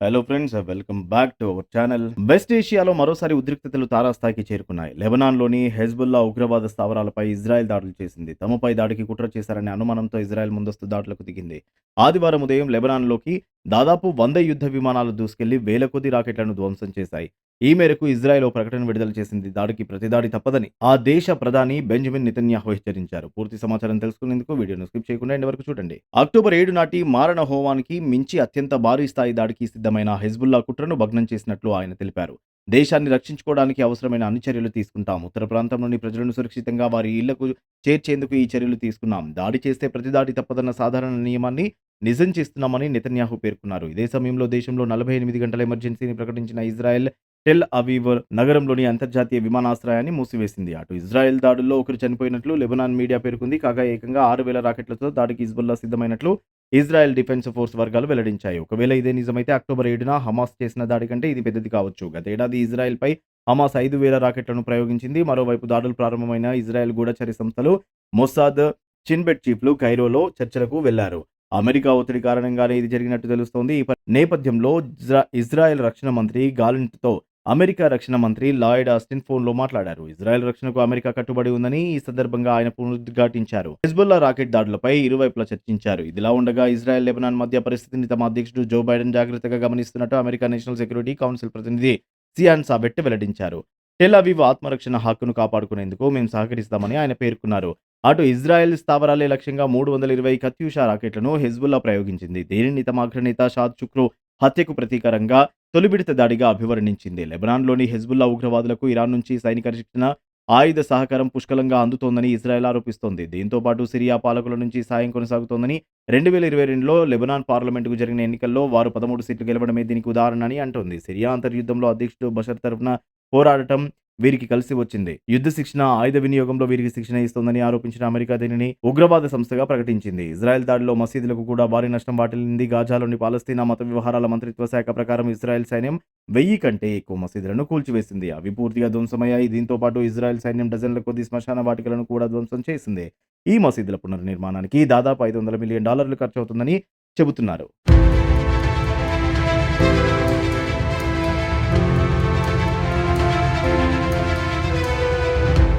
Hello friends welcome back to our channel west ఏషియాలో మరోసారి ఉద్రిక్తతలు తారాస్థాయికి చేరుకున్నాయి. లెబనాన్లోని హెజ్బుల్లా ఉగ్రవాద స్థావరాలపై ఇజ్రాయెల్ దాడులు చేసింది. తమపై దాడికి కుట్ర చేశారనే అనుమానంతో ఇజ్రాయెల్ ముందస్తు దాడులకు దిగింది. ఆదివారం ఉదయం లెబనాన్లోకి దాదాపు వంద యుద్ధ విమానాలు దూసుకెళ్ళి వేల కొద్ది రాకెట్లను ధ్వంసం చేశాయి. ఈ మేరకు ఇజ్రాయెల్ ఓ ప్రకటన విడుదల చేసింది. దాడికి ప్రతిదాడి తప్పదని ఆ దేశ ప్రధాని బెంజమిన్ నితన్యాహు హెచ్చరించారు. పూర్తి సమాచారం తెలుసుకునేందుకు వీడియోను స్కిప్ చేయకుండా ఎండ్ వరకు చూడండి. అక్టోబర్ ఏడు నాటి మారణ హోమానికి మించి అత్యంత భారీ స్థాయి దాడికి సిద్ధమైన హెజ్బుల్లా కుట్రను భగ్నం చేసినట్లు ఆయన తెలిపారు. దేశాన్ని రక్షించుకోవడానికి అవసరమైన అన్ని చర్యలు తీసుకుంటాం. ఉత్తర ప్రాంతంలోని ప్రజలను సురక్షితంగా వారి ఇళ్ళకు చేర్చేందుకు ఈ చర్యలు తీసుకున్నాం. దాడి చేస్తే ప్రతిదాడి తప్పదన్న సాధారణ నియమాన్ని నిజం చేస్తున్నామని నెతన్యాహు పేర్కొన్నారు. ఇదే సమయంలో దేశంలో నలభై ఎనిమిది గంటల ఎమర్జెన్సీని ప్రకటించిన ఇజ్రాయెల్ టెల్ అవీవ్ నగరంలోని అంతర్జాతీయ విమానాశ్రయాన్ని మూసివేసింది. అటు ఇజ్రాయెల్ దాడుల్లో ఒకరు చనిపోయినట్లు లెబనాన్ మీడియా పేర్కొంది. కాగా ఏకంగా ఆరు వేల రాకెట్లతో దాడికి హిజ్బుల్లా సిద్ధమైనట్లు ఇజ్రాయెల్ డిఫెన్స్ ఫోర్స్ వర్గాలు వెల్లడించాయి. ఒకవేళ ఇదే నిజమైతే అక్టోబర్ ఏడున హమాస్ చేసిన దాడి కంటే ఇది పెద్దది కావచ్చు. గతేడాది ఇజ్రాయెల్పై హమాస్ ఐదు వేల రాకెట్లను ప్రయోగించింది. మరోవైపు దాడులు ప్రారంభమైన ఇజ్రాయెల్ గూఢచర్య సంస్థలు మొసాద్ చిన్బెట్ చీఫ్లు కైరోలో చర్చలకు వెళ్ళారు. అమెరికా ఒత్తిడి కారణంగానే ఇది జరిగినట్టు తెలుస్తోంది. ఈ నేపథ్యంలో ఇజ్రాయెల్ రక్షణ మంత్రి గాలింట్తో అమెరికా రక్షణ మంత్రి లాయిడ్ ఆస్టిన్ ఫోన్లో మాట్లాడారు. ఇజ్రాయెల్ రక్షణకు అమెరికా కట్టుబడి ఉందని ఈ సందర్భంగా ఆయన పునరుద్ఘాటించారు. హెజ్బుల్లా రాకెట్ దాడులపై ఇరువైపులా చర్చించారు. ఇదిలా ఉండగా ఇజ్రాయెల్ లెబనాన్ మధ్య పరిస్థితిని తమ అధ్యక్షుడు జో బైడెన్ జాగ్రత్తగా గమనిస్తున్నట్టు అమెరికా నేషనల్ సెక్యూరిటీ కౌన్సిల్ ప్రతినిధి సియాన్ సాబెట్ వెల్లడించారు. టెలవీవ్ ఆత్మరక్షణ హక్కును కాపాడుకునేందుకు మేము సహకరిస్తామని ఆయన పేర్కొన్నారు. అటు ఇజ్రాయెల్ స్థావరాలే లక్ష్యంగా మూడు వందల ఇరవై కత్యూషా రాకెట్లను హెజ్బుల్లా ప్రయోగించింది. దీనిని తమ అగ్రనేత షాద్ చుక్రు హత్యకు ప్రతీకారంగా తొలిబిడత దాడిగా అభివర్ణించింది. లెబనాన్లోని హెజ్బుల్లా ఉగ్రవాదులకు ఇరాన్ నుంచి సైనిక శిక్షణ ఆయుధ సహకారం పుష్కలంగా అందుతోందని ఇజ్రాయెల్ ఆరోపిస్తోంది. దీంతో పాటు సిరియా పాలకుల నుంచి సాయం కొనసాగుతోందని రెండు వేల ఇరవై రెండులో లెబనాన్ పార్లమెంటుకు జరిగిన ఎన్నికల్లో వారు పదమూడు సీట్లు గెలవడమే దీనికి ఉదాహరణ అని అంటోంది. సిరియా అంతర్యుద్ధంలో అధ్యక్షుడు బషర్ తరఫున పోరాడటం వీరికి కలిసి వచ్చింది. యుద్ధ శిక్షణ ఆయుధ వినియోగంలో వీరికి శిక్షణ ఇస్తోందని ఆరోపించిన అమెరికా దీనిని ఉగ్రవాద సంస్థగా ప్రకటించింది. ఇజ్రాయెల్ దాడిలో మసీదులకు కూడా భారీ నష్టం వాటిల్లింది. గాజాలోని పాలస్తీనా మత వ్యవహారాల మంత్రిత్వ శాఖ ప్రకారం ఇజ్రాయెల్ సైన్యం వెయ్యి కంటే ఎక్కువ మసీదులను కూల్చివేసింది. అవి పూర్తిగా ధ్వంసమయ్యాయి. దీంతో పాటు ఇజ్రాయెల్ సైన్యం డజన్ల కొద్ది శ్మశాన వాటికలను కూడా ధ్వంసం చేసింది. ఈ మసీదుల పునర్నిర్మాణానికి దాదాపు ఐదు వందల మిలియన్ డాలర్లు ఖర్చు అవుతుందని చెబుతున్నారు.